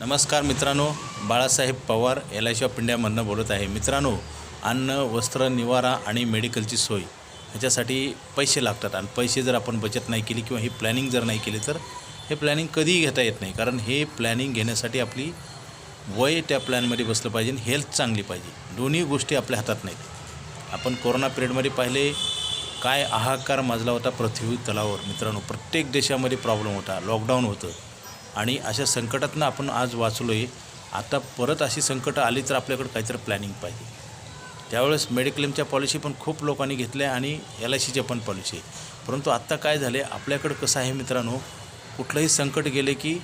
नमस्कार मित्रांनो Balasaheb Pawar L I C of इंडियामधनं बोलत आहे. मित्रांनो अन्न वस्त्र निवारा आणि मेडिकलची सोय ह्याच्यासाठी पैसे लागतात आणि पैसे जर आपण बचत नाही केली किंवा ही प्लॅनिंग जर नाही केली तर हे प्लॅनिंग कधीही घेता येत नाही. कारण हे प्लॅनिंग घेण्यासाठी आपली वय त्या प्लॅनमध्ये बसलं पाहिजे आणि हेल्थ चांगली पाहिजे. दोन्ही गोष्टी आपल्या हातात नाहीत. आपण कोरोना पिरियडमध्ये पाहिले काय हाहाकार माजला होता पृथ्वी तलावर मित्रांनो प्रत्येक देशामध्ये प्रॉब्लेम होता. लॉकडाऊन होतं. आणि अशा संकटातनं आपण आज वाचलो आहे आता परत अशी संकटं आली तर आपल्याकडे काहीतरी प्लॅनिंग पाहिजे. त्यावेळेस मेडिक्लेमच्या पॉलिसी पण खूप लोकांनी घेतल्या आणि एल आय सीच्या पण पॉलिसी आहे. परंतु आत्ता काय झाले आपल्याकडं कसं आहे मित्रांनो? कुठलंही संकट गेले की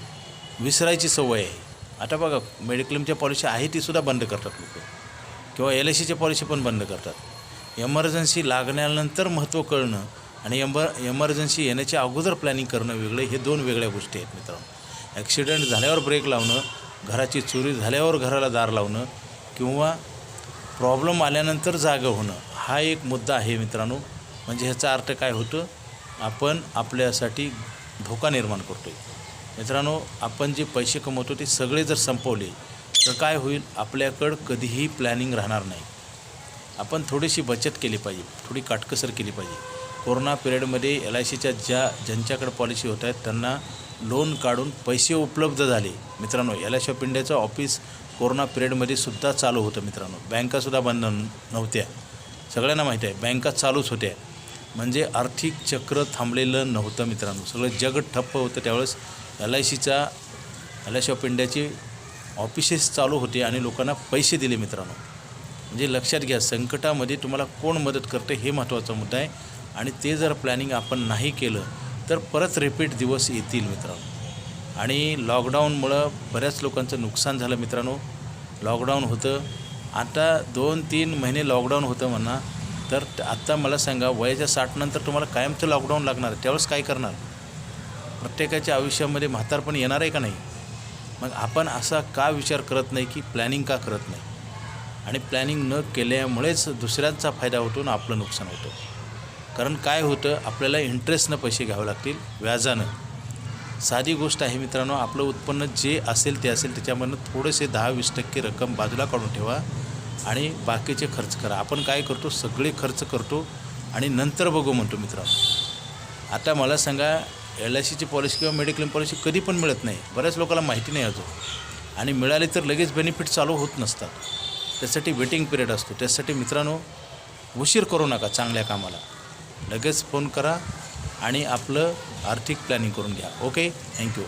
विसरायची सवय आहे. आता बघा मेडिक्लेमच्या पॉलिसी आहे तीसुद्धा बंद करतात लोक. किंवा एल आय सीच्या पॉलिसी पण बंद करतात. एमर्जन्सी लागण्यानंतर महत्त्व कळणं आणि एमर एमर्जन्सी येण्याच्या अगोदर प्लॅनिंग करणं वेगळं हे दोन वेगळ्या गोष्टी आहेत मित्रांनो. ॲक्सिडेंट झाल्यावर ब्रेक लावणं घराची चोरी झाल्यावर घराला दार लावणं किंवा प्रॉब्लेम आल्यानंतर जागं होणं हा एक मुद्दा आहे मित्रांनो. म्हणजे ह्याचा अर्थ काय होतं? आपण आपल्यासाठी धोका निर्माण करतो आहे मित्रांनो आपण जे पैसे कमवतो ते सगळे जर संपवले तर काय होईल? आपल्याकडं कधीही प्लॅनिंग राहणार नाही. आपण थोडीशी बचत केली पाहिजे थोडी काटकसर केली पाहिजे. कोरोना पिरियडमध्ये एल आय सीच्या ज्या ज्यांच्याकडे पॉलिसी होत आहेत त्यांना लोन काढून पैसे उपलब्ध झाले. मित्रांनो एल आय सी ऑफ इंडियाचं ऑफिस कोरोना पिरियडमध्ये सुद्धा चालू होतं मित्रांनो. बँकासुद्धा बंद नव्हत्या. सगळ्यांना माहीत आहे बँका चालूच होत्या. म्हणजे आर्थिक चक्र थांबलेलं नव्हतं मित्रांनो. सगळं जग ठप्प होतं त्यावेळेस एल आय सीचा एल आय सी ऑफ इंडियाची ऑफिसेस चालू होते आणि लोकांना पैसे दिले मित्रांनो. म्हणजे लक्षात घ्या संकटामध्ये तुम्हाला कोण मदत करते हे महत्त्वाचा मुद्दा आहे. आणि ते जर प्लॅनिंग आपण नाही केलं तर परत रिपीट दिवस येतील मित्रांनो. आणि लॉकडाऊनमुळं बऱ्याच लोकांचं नुकसान झालं मित्रांनो. लॉकडाऊन होतं. आता दोन तीन महिने लॉकडाऊन होतं म्हणा तर आत्ता मला सांगा वयाच्या साठनंतर तुम्हाला कायमचं लॉकडाऊन लागणार? आहे त्यावेळेस काय करणार? प्रत्येकाच्या आयुष्यामध्ये म्हातारपण येणार आहे का नाही? मग आपण असा का विचार करत नाही की प्लॅनिंग का करत नाही? आणि प्लॅनिंग न केल्यामुळेच दुसऱ्यांचा फायदा होतो आणि आपलं नुकसान होतं. कारण काय होतं आपल्याला इंटरेस्टनं पैसे घ्यावे लागतील व्याजानं. साधी गोष्ट आहे मित्रांनो आपलं उत्पन्न जे असेल ते असेल त्याच्यामधनं थोडेसे दहा वीस टक्के रक्कम बाजूला काढून ठेवा आणि बाकीचे खर्च करा. आपण काय करतो सगळे खर्च करतो आणि नंतर बघू म्हणतो मित्रांनो. आता मला सांगा एल आय सीची पॉलिसी किंवा मेडिक्लेम पॉलिसी कधी पण मिळत नाही. बऱ्याच लोकांना माहिती नाही अजून. आणि मिळाली तर लगेच बेनिफिट चालू होत नसतात. त्यासाठी वेटिंग पिरियड असतो. त्यासाठी मित्रांनो उशीर करू नका चांगल्या कामाला. लगेच फोन करा आणि आपलं आर्थिक प्लॅनिंग करून घ्या. Okay thank you